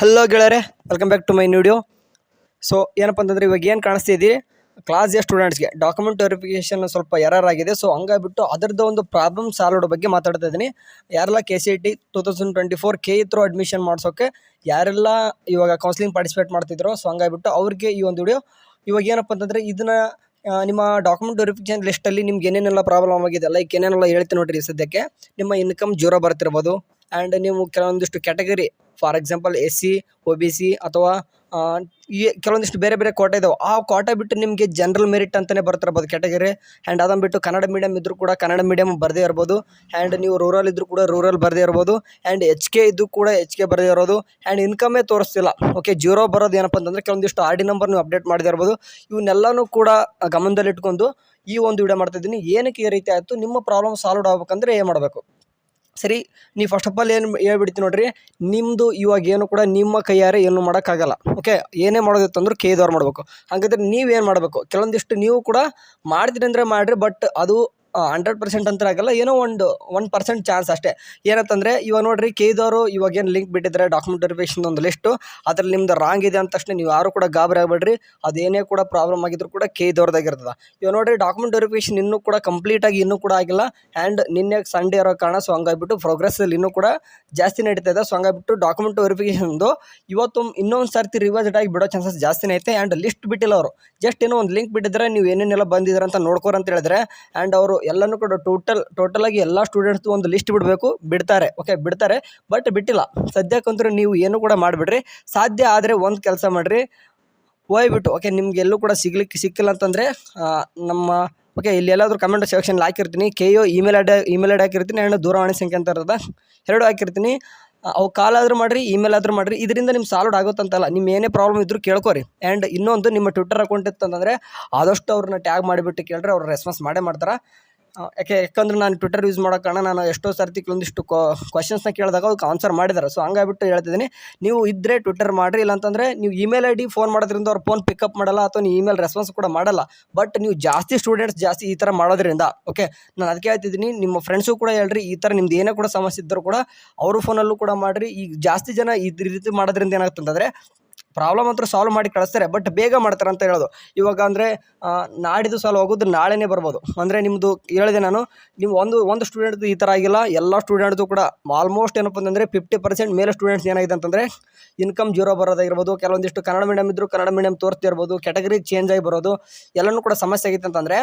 Hello ಗೆಳೆಯರೆ welcome back to my video so ಏನಪ್ಪ ಅಂತಂದರೆ ಇವಾಗ ಏನು ಕಾಣಿಸ್ತಾ ಇದ್ದೀರಿ ಕ್ಲಾಸ್ ಎ ಸ್ಟೂಡೆಂಟ್ಸ್ಗೆ ಡಾಕ್ಯುಮೆಂಟ್ ವೆರಿಫಿಕೇಷನ್ ಸ್ವಲ್ಪ ಎರರ್ ಆಗಿದೆ. ಸೊ ಹಂಗಾಗಿಬಿಟ್ಟು ಅದರದ್ದು ಒಂದು ಪ್ರಾಬ್ಲಮ್ ಸಾಲ್ವ್ ಬಗ್ಗೆ ಮಾತಾಡ್ತಾ ಇದ್ದೀನಿ. ಯಾರೆಲ್ಲ K C T two thousand twenty four K admission ಮಾಡ್ಸೋಕೆ ಯಾರೆಲ್ಲ ಇವಾಗ ಕೌನ್ಸಿಲಿಂಗ್ ಪಾರ್ಟಿಸಿಪೇಟ್ ಮಾಡ್ತಿದ್ರು ಸೊ ಹಂಗಾಗಿಬಿಟ್ಟು ಅವ್ರಿಗೆ ಈ ಒಂದು ವಿಡಿಯೋ ಇವಾಗ ಏನಪ್ಪ ಅಂತಂದರೆ ಇದನ್ನ ನಿಮ್ಮ ಡಾಕ್ಯುಮೆಂಟ್ ವೆರಿಫಿಕೇಷನ್ ಲಿಸ್ಟಲ್ಲಿ ನಿಮ್ಗೆ ಏನೇನೆಲ್ಲ ಪ್ರಾಬ್ಲಮ್ ಆಗಿದೆ ಲೈಕ್ ಏನೇನೆಲ್ಲ ಹೇಳ್ತೀನಿ ನೋಡಿರಿ ಸದ್ಯಕ್ಕೆ. ನಿಮ್ಮ ಇನ್ಕಮ್ ಜೀರೋ ಬರ್ತಿರ್ಬೋದು. ಆ್ಯಂಡ್ ನೀವು ಕೆಲವೊಂದಿಷ್ಟು category for example S C O B C ಅಥವಾ ಈ ಕೆಲವೊಂದಿಷ್ಟು ಬೇರೆ ಬೇರೆ ಕೋಟೆ ಇದಾವೆ. ಆ ಕೋಟೆ ಬಿಟ್ಟು ನಿಮಗೆ ಜನರಲ್ ಮೆರಿಟ್ ಅಂತಲೇ ಬರ್ತಿರ್ಬೋದು ಕ್ಯಾಟಗರಿ ಆ್ಯಂಡ್ ಅದನ್ನು ಬಿಟ್ಟು ಕನ್ನಡ ಮೀಡಿಯಮ್ ಇದ್ದರೂ ಕೂಡ ಕನ್ನಡ ಮೀಡಿಯಮ್ ಬರದೇ ಇರ್ಬೋದು. ಆ್ಯಂಡ್ ನೀವು ರೂರಲ್ ಇದ್ದರೂ ಕೂಡ ರೂರಲ್ ಬರದೇ ಇರ್ಬೋದು. ಆ್ಯಂಡ್ ಎಚ್ ಕೆ ಇದ್ದು ಕೂಡ ಎಚ್ ಕೆ ಬರದೇ ಇರೋದು. ಆ್ಯಂಡ್ ಇನ್ಕಮೇ ತೋರಿಸ್ತಿಲ್ಲ. ಓಕೆ ಜೀರೋ ಬರೋದು ಏನಪ್ಪ ಅಂತಂದರೆ ಕೆಲವೊಂದಿಷ್ಟು ಆರ್ ಡಿ ನಂಬರ್ ನೀವು ಅಪ್ಡೇಟ್ ಮಾಡದೇ ಇರ್ಬೋದು. ಇವನ್ನೆಲ್ಲನೂ ಕೂಡ ಗಮನದಲ್ಲಿಟ್ಕೊಂಡು ಈ ಒಂದು ವಿಡಿಯೋ ಮಾಡ್ತಿದ್ದೀನಿ ಏನಕ್ಕೆ ಈ ರೀತಿ ಆಯಿತು? ನಿಮ್ಮ ಪ್ರಾಬ್ಲಮ್ ಸಾಲ್ವ್ ಆಗ್ಬೇಕಂದ್ರೆ ಏನು ಮಾಡಬೇಕು. ಸರಿ ನೀವು ಫಸ್ಟ್ ಆಫ್ ಆಲ್ ಏನು ಹೇಳ್ಬಿಡ್ತೀನಿ ನೋಡ್ರಿ ನಿಮ್ಮದು ಇವಾಗ ಏನು ಕೂಡ ನಿಮ್ಮ ಕೈಯಾರೆ ಏನು ಮಾಡೋಕ್ಕಾಗಲ್ಲ ಓಕೆ ಏನೇ ಮಾಡೋದಿತ್ತು ಅಂದ್ರೆ ದೋರ್ ಮಾಡಬೇಕು. ಹಾಗಾದ್ರೆ ನೀವೇನು ಮಾಡಬೇಕು? ಕೆಲವೊಂದಿಷ್ಟು ನೀವು ಕೂಡ ಮಾಡಿದ್ರಿ ಅಂದರೆ ಮಾಡಿರಿ ಬಟ್ ಅದು ಹಂಡ್ರೆಡ್ ಪರ್ಸೆಂಟ್ ಅಂತ ಆಗಲ್ಲ ಏನೋ ಒಂದು ಒನ್ ಪರ್ಸೆಂಟ್ ಚಾನ್ಸ್ ಅಷ್ಟೇ. ಏನಂತಂದರೆ, ಇವಾಗ ನೋಡ್ರಿ ಕೇದವರು ಇವಾಗ ಏನು ಲಿಂಕ್ ಬಿಟ್ಟಿದ್ದಾರೆ ಡಾಕ್ಯುಮೆಂಟ್ ವೆರಿಫಿಕೇಷನ್ ಒಂದು ಲಿಸ್ಟು ಅದ್ರಲ್ಲಿ ನಿಮ್ದು ರಾಂಗ್ ಇದೆ ಅಂತ ತಕ್ಷಣ ನೀವು ಯಾರು ಕೂಡ ಗಾಬರಿ ಆಗಬೇಡ್ರಿ. ಅದೇನೇ ಕೂಡ ಪ್ರಾಬ್ಲಮ್ ಆಗಿದ್ರು ಕೂಡ ಕೇದವ್ರದಾಗಿರ್ತದೆ ಇವಾಗ ನೋಡಿರಿ ಡಾಕ್ಯುಮೆಂಟ್ ವೆರಿಫಿಕೇಷನ್ ಇನ್ನೂ ಕೂಡ ಕಂಪ್ಲೀಟಾಗಿ ಇನ್ನೂ ಕೂಡ ಆಗಿಲ್ಲ. ಆ್ಯಂಡ್ ನಿನ್ನೆ ಸಂಡೇ ಇರೋ ಕಾರಣ ಸೊ ಹಂಗಾಗ್ಬಿಟ್ಟು ಪ್ರೋಗ್ರೆಸ್ಸಲ್ಲಿ ಇನ್ನೂ ಕೂಡ ಜಾಸ್ತಿ ನಡೀತಾ ಇದೆ. ಸೊ ಹಂಗಾಗ್ಬಿಟ್ಟು ಡಾಕ್ಯುಮೆಂಟ್ ವೆರಿಫಿಕೇಷನ್ದು ಇವತ್ತು ಇನ್ನೊಂದು ಸರ್ತಿ ರಿವೈಸ್ಡ್ ಆಗಿ ಬಿಡೋ ಚಾನ್ಸಸ್ ಜಾಸ್ತಿನೇ ಐತೆ. ಆ್ಯಂಡ್ ಲಿಸ್ಟ್ ಬಿಟ್ಟಿಲ್ಲ ಅವರು. ಜಸ್ಟ್ ಏನೋ ಒಂದು ಲಿಂಕ್ ಬಿಟ್ಟಿದ್ರೆ ನೀವು ಏನೇನೆಲ್ಲ ಬಂದಿದ್ದಾರೆ ಅಂತ ನೋಡ್ಕೋರಂತ ಹೇಳಿದ್ರೆ ಆ್ಯಂಡ್ ಅವರು ಎಲ್ಲನೂ ಕೂಡ ಟೋಟಲ್ ಟೋಟಲಾಗಿ ಎಲ್ಲ ಸ್ಟೂಡೆಂಟ್ಸ್ದು ಒಂದು ಲಿಸ್ಟ್ ಬಿಡಬೇಕು. ಬಿಡ್ತಾರೆ ಓಕೆ ಬಿಡ್ತಾರೆ ಬಟ್ ಬಿಟ್ಟಿಲ್ಲ. ಸದ್ಯಕ್ಕಂತೂ ನೀವು ಏನು ಕೂಡ ಮಾಡಿಬಿಡ್ರಿ. ಸಾಧ್ಯ ಆದರೆ ಒಂದು ಕೆಲಸ ಮಾಡಿರಿ. ಹೋಯ್ಬಿಟ್ಟು ಓಕೆ ನಿಮ್ಗೆ ಎಲ್ಲೂ ಕೂಡ ಸಿಗ್ಲಿಕ್ಕೆ ಸಿಕ್ಕಿಲ್ಲ ಅಂತಂದರೆ ನಮ್ಮ ಓಕೆ ಇಲ್ಲಿ ಎಲ್ಲಾದರೂ ಕಮೆಂಟ್ ಸೆಕ್ಷನ್ ಹಾಕಿರ್ತೀನಿ. K U email ID email ID ಹಾಕಿರ್ತೀನಿ. ಆ್ಯಂಡ್ ದೂರವಾಣಿ ಸಂಖ್ಯೆ ಅಂತ ಇರೋದ ಎರಡು ಹಾಕಿರ್ತೀನಿ. ಅವು ಕಾಲ್ ಆದರೂ ಮಾಡಿರಿ ಇಮೇಲ್ ಆದರೂ ಮಾಡಿರಿ. ಇದರಿಂದ ನಿಮ್ಮ ಸಾಲ್ವ್ ಆಗುತ್ತಂತಲ್ಲ. ನಿಮ್ಮ ಏನೇ ಪ್ರಾಬ್ಲಮ್ ಇದ್ದರೂ ಕೇಳ್ಕೊರಿ. ಆ್ಯಂಡ್ ಇನ್ನೊಂದು ನಿಮ್ಮ ಟ್ವಿಟ್ಟರ್ ಅಕೌಂಟ್ ಇತ್ತಂತಂದರೆ, ಆದಷ್ಟು ಅವ್ರನ್ನ ಟ್ಯಾಗ್ ಮಾಡಿಬಿಟ್ಟು ಕೇಳಿದ್ರೆ ಅವ್ರು ರೆಸ್ಪಾನ್ಸ್ ಮಾಡೇ ಮಾಡ್ತಾರೆ. ಯಾಕೆ, ಯಾಕಂದ್ರೆ ನಾನು ಟ್ವಿಟರ್ ಯೂಸ್ ಮಾಡೋ ಕಾರಣ ನಾನು ಎಷ್ಟೋ ಸರ್ತಿ ಕೆಲವೊಂದಿಷ್ಟು ಕ್ವಶನ್ಸ್ನ ಕೇಳಿದಾಗ ಅದಕ್ಕೆ ಆನ್ಸರ್ ಮಾಡಿದ್ದಾರೆ ಸೊ ಹಂಗಾಗ್ಬಿಟ್ಟು ಹೇಳ್ತಿದ್ದೀನಿ, ನೀವು ಇದ್ದರೆ ಟ್ವಿಟರ್ ಮಾಡಿರಿ, ಇಲ್ಲಾಂತಂದರೆ ನೀವು ಇಮೇಲ್ ಐ ಡಿ ಫೋನ್ ಮಾಡೋದ್ರಿಂದ ಅವ್ರು ಫೋನ್ ಪಿಕಪ್ ಮಾಡಲ್ಲ, ಅಥವಾ ನೀವು ಇಮೇಲ್ ರೆಸ್ಪಾನ್ಸ್ ಕೂಡ ಮಾಡಲ್ಲ. ಬಟ್ ನೀವು ಜಾಸ್ತಿ ಸ್ಟೂಡೆಂಟ್ಸ್ ಜಾಸ್ತಿ ಈ ಥರ ಮಾಡೋದ್ರಿಂದ ಓಕೆ ನಾನು ಅದಕ್ಕೆ ಹೇಳ್ತಿದ್ದೀನಿ, ನಿಮ್ಮ ಫ್ರೆಂಡ್ಸು ಕೂಡ ಹೇಳ್ರಿ, ಈ ಥರ ನಿಮ್ದು ಏನೇ ಕೂಡ ಸಮಸ್ಯೆ ಇದ್ದರೂ ಕೂಡ ಅವ್ರ ಫೋನಲ್ಲೂ ಕೂಡ ಮಾಡಿರಿ. ಈಗ ಜಾಸ್ತಿ ಜನ ಇದ್ರ ರೀತಿ ಮಾಡೋದ್ರಿಂದ ಏನಾಗ್ತಂತಂದರೆ ಪ್ರಾಬ್ಲಮ್ ಅಂತೂ ಸಾಲ್ವ್ ಮಾಡಿ ಕಳಿಸ್ತಾರೆ ಬಟ್ ಬೇಗ ಮಾಡ್ತಾರೆ ಅಂತ ಹೇಳೋದು. ಇವಾಗ ಅಂದರೆ ನಾಡಿದ್ದು ಸಾಲ್ವ್ ಆಗೋದು ನಾಳೆನೇ ಬರ್ಬೋದು. ಅಂದರೆ ನಿಮ್ಮದು ಹೇಳಿದೆ ನಾನು, ನೀವು ಒಂದು ಒಂದು ಸ್ಟೂಡೆಂಟ್ದು ಈ ಥರ ಆಗಿಲ್ಲ, ಎಲ್ಲ ಸ್ಟೂಡೆಂಟ್ದು ಕೂಡ ಆಲ್ಮೋಸ್ಟ್ ಏನಪ್ಪ ಅಂತಂದರೆ ಫಿಫ್ಟಿ ಪರ್ಸೆಂಟ್ ಮೇಲೆ ಸ್ಟೂಡೆಂಟ್ಸ್ ಏನಾಗಿದೆ ಅಂತಂದರೆ ಇನ್ಕಮ್ ಜೀರೋ ಬರೋದಾಗಿರ್ಬೋದು ಕೆಲವೊಂದಿಷ್ಟು ಕನ್ನಡ ಮೀಡಿಯಮ್ ಇದ್ದರೂ ಕನ್ನಡ ಮೀಡಿಯಮ್ ತೋರಿಸ್ತಿರ್ಬೋದು ಕ್ಯಾಟಗರಿ ಚೇಂಜ್ ಆಗಿ ಬರೋದು, ಎಲ್ಲನೂ ಕೂಡ ಸಮಸ್ಯೆ ಆಗಿತ್ತು ಅಂತಂದರೆ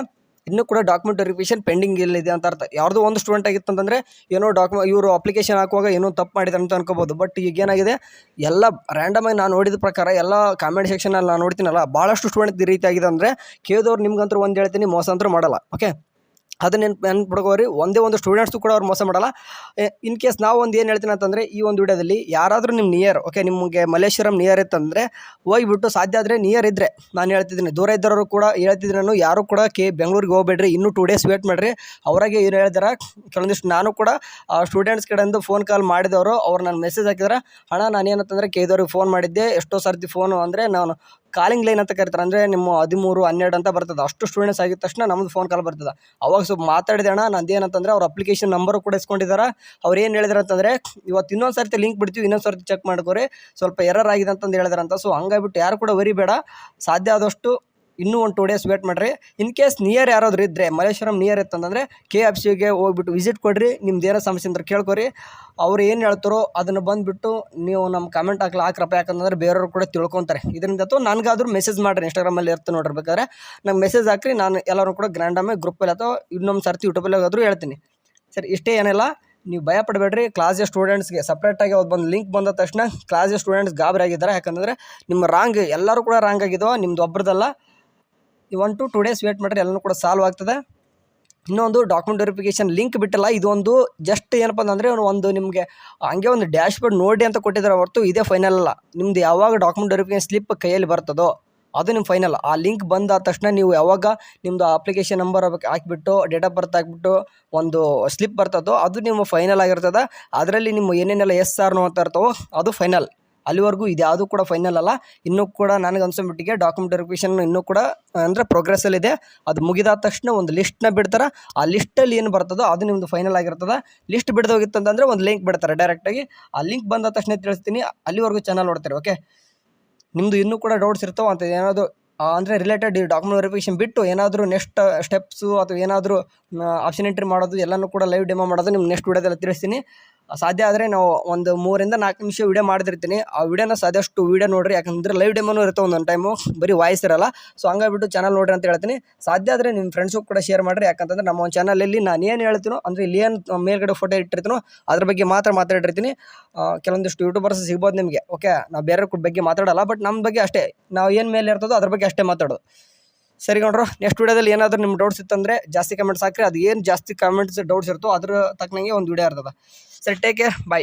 ಇನ್ನೂ ಕೂಡ ಡಾಕ್ಯುಮೆಂಟ್ ವೆರಿಫಿಕೇಶನ್ ಪೆಂಡಿಂಗ್ ಇಲ್ಲಿದೆ ಅಂತ ಅರ್ಥ. ಯಾರ್ದೋ ಒಂದು ಸ್ಟೂಡೆಂಟ್ ಆಗಿತ್ತು ಅಂತಂದರೆ, ಏನೋ ಡಾಕ್ಯು ಇವರು ಅಪ್ಲಿಕೇಶನ್ ಹಾಕುವಾಗ ಏನೋ ತಪ್ಪು ಮಾಡಿದ್ದಾರೆ ಅಂತ ಅನ್ಕೋಬೋದು ಬಟ್ ಈಗ ಏನಾಗಿದೆ, ಎಲ್ಲ ರ್ಯಾಂಡಮಾಗಿ ನಾನು ನೋಡಿದ ಪ್ರಕಾರ, ಎಲ್ಲ ಕಾಮೆಂಟ್ ಸೆಕ್ಷನಲ್ಲಿ ನಾನು ನೋಡ್ತೀನಲ್ಲ ಭಾಳಷ್ಟು ಸ್ಟೂಡೆಂಟ್ ಈ ರೀತಿ ಆಗಿದೆ ಅಂದರೆ, ಕೇಳಿದವ್ರು ನಿಮ್ಗಂತೂ ಒಂದು ಹೇಳ್ತೀನಿ, ಮೋಸ ಅಂತೂ ಮಾಡಲ್ಲ. ಓಕೆ ಅದನ್ನ ನೆನ್ಪು ನೆನ್ಪಿಡ್ಕೋರಿ ಒಂದೇ ಒಂದು ಸ್ಟೂಡೆಂಟ್ಸು ಕೂಡ ಅವ್ರು ಮೋಸ ಮಾಡಲ್ಲ. ಇನ್ ಕೇಸ್ ನಾವು ಒಂದು ಏನು ಹೇಳ್ತೀನಿ ಅಂತಂದರೆ, ಈ ಒಂದು ವಿಡಿಯೋದಲ್ಲಿ ಯಾರಾದರೂ ನಿಮ್ಮ ನಿಯರ್ ಓಕೆ ನಿಮಗೆ ಮಲೇಶ್ವರಂ ನಿಯರ್ ಇತ್ತಂದರೆ, ಹೋಗಿಬಿಟ್ಟು ಸಾಧ್ಯ ಆದರೆ ನಿಯರ್ ಇದ್ದರೆ ನಾನು ಹೇಳ್ತಿದ್ದೀನಿ. ದೂರ ಇದ್ದವರು ಕೂಡ ಹೇಳ್ತಿದ್ದೀನಿ ನಾನು ಯಾರು ಕೂಡ ಕೆ, ಬೆಂಗಳೂರಿಗೆ ಹೋಗ್ಬೇಡ್ರಿ. ಇನ್ನೂ ಟೂ ಡೇಸ್ ವೇಟ್ ಮಾಡಿರಿ. ಅವರಾಗೆ ಏನು ಹೇಳಿದಾರೆ ಕೆಲವೊಂದಿಷ್ಟು ನಾನು ಕೂಡ ಸ್ಟೂಡೆಂಟ್ಸ್ ಕಡೆಯಿಂದ ಫೋನ್ ಕಾಲ್ ಮಾಡಿದವರು, ಅವ್ರು ನಾನು ಮೆಸೇಜ್ ಹಾಕಿದ್ರೆ. ಹಣ ನಾನು ಏನಂತಂದರೆ ಕೇದವ್ರಿಗೆ ಫೋನ್ ಮಾಡಿದ್ದೆ. ಎಷ್ಟೋ ಸರ್ತಿ ಫೋನು ಅಂದರೆ ನಾನು ಕಾಲಿಂಗ್ ಲೈನ್ ಅಂತ ಕರಿತಾರೆ. ಅಂದರೆ ನಿಮ್ಮ ಹದಿಮೂರು, ಹನ್ನೆರಡು ಅಂತ ಬರ್ತದೆ. ಅಷ್ಟು ಸ್ಟೂಡೆಂಟ್ಸ್ ಆಗಿದ ತಕ್ಷಣ ನಮ್ಮದು ಫೋನ್ ಕಾಲ್ ಬರ್ತದೆ. ಅವಾಗ ಸ್ವಲ್ಪ ಮಾತಾಡಿದೆ, ಅಣ್ಣ ಏನಂತಂದರೆ ಅವ್ರ ಅಪ್ಲಿಕೇಶನ್ ನಂಬರು ಕೂಡ ಇಸ್ಕೊಂಡಿದ್ದಾರೆ. ಅವ್ರು ಏನು ಹೇಳಿದ್ರು ಅಂತಂದರೆ, ಇವತ್ತು ಇನ್ನೊಂದು ಸರ್ತಿ ಲಿಂಕ್ ಬಿಡ್ತೀವಿ, ಇನ್ನೊಂದು ಸರ್ತಿ ಚೆಕ್ ಮಾಡ್ಕೋರಿ. ಸ್ವಲ್ಪ ಎರರ್ ಆಗಿದೆ ಅಂತಂದು ಹೇಳಿದಾರಂತ ಸೊ ಹಂಗಾಗ್ಬಿಟ್ಟು ಯಾರು ಕೂಡ ವರಿಬೇಡ. ಸಾಧ್ಯ ಆದಷ್ಟು ಇನ್ನೂ ಒಂದು ಟೂ ಡೇಸ್ ವೇಟ್ ಮಾಡಿರಿ. ಇನ್ ಕೇಸ್ ನಿಯರ್ ಯಾರಾದರೂ ಇದ್ದರೆ ಮಲೇಶ್ವರಂ ನಿಯರ್ ಇತ್ತಂತಂದರೆ ಕೆ ಎಫ್ ಸಿಗೆ ಹೋಗ್ಬಿಟ್ಟು ವಿಸಿಟ್ ಕೊಡಿರಿ. ನಿಮ್ದು ಏನೋ ಸಮಸ್ಯೆ ಅಂದ್ರೆ ಕೇಳ್ಕೊರಿ. ಅವ್ರು ಏನು ಹೇಳ್ತಾರೋ ಅದನ್ನು ಬಂದುಬಿಟ್ಟು ನೀವು ನಮ್ಮ ಕಮೆಂಟ್ ಹಾಕ್ಲಿ, ಹಾಕ್ರಪ್ಪ. ಯಾಕಂದ್ರೆ ಬೇರೆಯವ್ರು ಕೂಡ ತಿಳ್ಕೊತಾರೆ. ಇದರಿಂದ ಅಥವಾ ನನಗಾದ್ರೂ ಮೆಸೇಜ್ ಮಾಡಿರಿ ಇನ್ಸ್ಟಾಗ್ರಾಮಲ್ಲಿ ಇರ್ತೀನಿ ನೋಡಿರ್ಬೇಕಾದ್ರೆ ನಂಗೆ ಮೆಸೇಜ್ ಹಾಕ್ರಿ, ನಾನು ಎಲ್ಲರೂ ಕೂಡ ಗ್ರ್ಯಾಂಡಾಗಿ ಗ್ರೂಪಲ್ಲಿ ಅಥವಾ ಇನ್ನೊಂದು ಸರ್ತಿ ಯೂಟ್ಯೂಬಲ್ಲಿ ಆದರೂ ಹೇಳ್ತೀನಿ. ಸರಿ, ಇಷ್ಟೇ ಏನಿಲ್ಲ. ನೀವು ಭಯ ಪಡಬೇಡ್ರಿ. ಕ್ಲಾಸಿಯ ಸ್ಟೂಡೆಂಟ್ಸ್ಗೆ ಸಪ್ರೇಟಾಗಿ ಅವ್ರು ಬಂದು ಲಿಂಕ್ ಬಂದ ತಕ್ಷಣ ಕ್ಲಾಸ್ ಸ್ಟೂಡೆಂಟ್ಸ್ ಗಾಬರಿ ಆಗಿದ್ದಾರೆ. ಯಾಕಂದರೆ ನಿಮ್ಮ ರಾಂಗ್ ಎಲ್ಲರೂ ಕೂಡ ರಾಂಗ್ ಆಗಿದ್ದಾವೆ ನಿಮ್ದು ಒಬ್ರದಲ್ಲ. ಈ one two two days wait ಮಾಡಿದ್ರೆ ಎಲ್ಲನೂ ಕೂಡ ಸಾಲ್ವ್ ಆಗ್ತದೆ. ಇನ್ನೊಂದು ಡಾಕ್ಯುಮೆಂಟ್ ವೆರಿಫಿಕೇಶನ್ ಲಿಂಕ್ ಬಿಟ್ಟಿಲ್ಲ, ಇದೊಂದು ಜಸ್ಟ್ ಏನಪ್ಪ ಅಂದರೆ ಒಂದು ನಿಮಗೆ ಹಂಗೆ ಒಂದು ಡ್ಯಾಶ್ ಬೋರ್ಡ್ ನೋಡಿ ಅಂತ ಕೊಟ್ಟಿದ್ದಾರೆ, ಹೊರತು ಇದೇ ಫೈನಲ್ ಅಲ್ಲ. ನಿಮ್ದು ಯಾವಾಗ ಡಾಕ್ಯುಮೆಂಟ್ ವೆರಿಫಿಕೇಶನ್ ಸ್ಲಿಪ್ ಕೈಯಲ್ಲಿ ಬರ್ತದೋ ಅದು ನಿಮ್ಮ ಫೈನಲ್ ಆ ಲಿಂಕ್ ಬಂದಾದ ತಕ್ಷಣ ನೀವು ಯಾವಾಗ ನಿಮ್ಮದು ಅಪ್ಲಿಕೇಶನ್ ನಂಬರ್ ಹಾಕಿಬಿಟ್ಟು ಡೇಟ್ ಆಫ್ ಬರ್ತ್ ಹಾಕ್ಬಿಟ್ಟು ಒಂದು ಸ್ಲಿಪ್ ಬರ್ತದೋ ಅದು ನಿಮ್ಮ ಫೈನಲ್ ಆಗಿರ್ತದೆ. ಅದರಲ್ಲಿ ನಿಮ್ಮ ಏನೇನೆಲ್ಲ ಎಸ್ ಆರ್ ಅಂತ ಇರ್ತವೋ ಅದು ಫೈನಲ್ ಅಲ್ಲಿವರೆಗೂ ಇದ್ಯಾವುದು ಯಾವುದೂ ಕೂಡ ಫೈನಲ್ ಅಲ್ಲ. ಇನ್ನೂ ಕೂಡ ನನಗೆ ಅನ್ಸೋ ಮಟ್ಟಿಗೆ ಡಾಕ್ಯುಮೆಂಟ್ ವೆರಿಫಿಕೇಷನ್ ಇನ್ನೂ ಕೂಡ, ಅಂದರೆ ಪ್ರೋಗ್ರೆಸ್ಸಲ್ಲಿದೆ ಅದು ಮುಗಿದಾದ ತಕ್ಷಣ ಒಂದು ಲಿಸ್ಟ್ನ ಬಿಡ್ತಾರೆ. ಆ ಲಿಸ್ಟಲ್ಲಿ ಏನು ಬರ್ತದೋ ಅದು ನಿಮ್ಮದು ಫೈನಲ್ ಆಗಿರ್ತದೆ. ಲಿಸ್ಟ್ ಬಿಡ್ದೋಗಿತ್ತು ಅಂತಂದರೆ ಒಂದು ಲಿಂಕ್ ಬಿಡ್ತಾರೆ ಡೈರೆಕ್ಟಾಗಿ ಆ ಲಿಂಕ್ ಬಂದ ತಕ್ಷಣ ತಿಳಿಸ್ತೀನಿ. ಅಲ್ಲಿವರೆಗೂ ಚಾನಲ್ ನೋಡ್ತಾರೆ ಓಕೆ ನಿಮ್ಮದು ಇನ್ನೂ ಕೂಡ ಡೌಟ್ಸ್ ಇರ್ತಾವೆ ಅಂತ ಏನಾದರೂ ಅಂದರೆ ರಿಲೇಟೆಡ್ ಡಾಕ್ಯುಮೆಂಟ್ ವೆರಿಫಿಕೇಷನ್ ಬಿಟ್ಟು ಏನಾದರೂ ನೆಕ್ಸ್ಟ್ ಸ್ಟೆಪ್ಸು ಅಥವಾ ಏನಾದರೂ ಆಪ್ಷನ್ ಎಂಟ್ರಿ ಮಾಡೋದು ಎಲ್ಲನೂ ಕೂಡ ಲೈವ್ ಡೆಮೋ ಮಾಡೋದು ನಿಮ್ಮ ನೆಕ್ಸ್ಟ್ ವಿಡಿಯೋದಲ್ಲಿ ತಿಳಿಸ್ತೀನಿ. ಸಾಧ್ಯ ಆದರೆ ನಾವು ಒಂದು ಮೂರಿಂದ ನಾಲ್ಕು ನಿಮಿಷ ವಿಡಿಯೋ ಮಾಡಿದಿರ್ತೀನಿ ಆ ವಿಡಿಯೋನ ಸಾಧ್ಯಷ್ಟು ವಿಡಿಯೋ ನೋಡ್ರಿ, ಯಾಕಂದ್ರೆ ಲೈವ್ ಡೆಮೋನು ಇರುತ್ತೆ ಒಂದೊಂದು ಟೈಮು ಬರೀ ವಾಯ್ಸ್ ಇರಲ್ಲ. ಸೊ ಹಂಗಾಗ್ಬಿಟ್ಟು ಚಾನಲ್ ನೋಡ್ರಿ ಅಂತ ಹೇಳ್ತೀನಿ. ಸಾಧ್ಯ ಆದರೆ ನಿಮ್ಮ ಫ್ರೆಂಡ್ಸು ಕೂಡ ಶೇರ್ ಮಾಡಿರಿ. ಯಾಕಂತಂದ್ರೆ ನಮ್ಮ ಒಂದು ಚಾನಲಲ್ಲಿ ನಾನು ಏನು ಹೇಳ್ತೀನೋ, ಅಂದರೆ ಇಲ್ಲಿ ಏನು ಮೇಲ್ಗಡೆ ಫೋಟೋ ಇಟ್ಟಿರ್ತೀನೋ, ಅದ್ರ ಬಗ್ಗೆ ಮಾತ್ರ ಮಾತಾಡಿರ್ತೀನಿ. ಕೆಲವೊಂದಿಷ್ಟು ಯೂಟ್ಯೂಬರ್ಸ್ ಸಿಗ್ಬೋದು ನಿಮಗೆ ಓಕೆ ನಾವು ಬೇರೆ ಬಗ್ಗೆ ಮಾತಾಡಲ್ಲ ಬಟ್ ನಮ್ಮ ಬಗ್ಗೆ ಅಷ್ಟೇ. ನಾವು ಏನು ಮೇಲೆ ಇರ್ತದೋ ಅದ್ರ ಬಗ್ಗೆ ಅಷ್ಟೇ ಮಾತಾಡೋದು. ಸರಿ ನೋಡ್ರು ನೆಕ್ಸ್ಟ್ ವಿಡಿಯೋದಲ್ಲಿ ಏನಾದರೂ ನಿಮ್ಮ ಡೌಟ್ಸ್ ಇತ್ತಂದರೆ ಜಾಸ್ತಿ ಕಮೆಂಟ್ಸ್ ಹಾಕ್ರಿ. ಅದು ಏನು ಜಾಸ್ತಿ ಕಮೆಂಟ್ಸ್ ಡೌಟ್ಸ್ ಇರ್ತೋ ಅದ್ರ ತಕ್ಕನಂಗೆ ಒಂದು ವಿಡಿಯೋ ಇರ್ತದೆ. ಸರಿ ಟೇಕ್ ಕೇರ್ ಬಾಯ್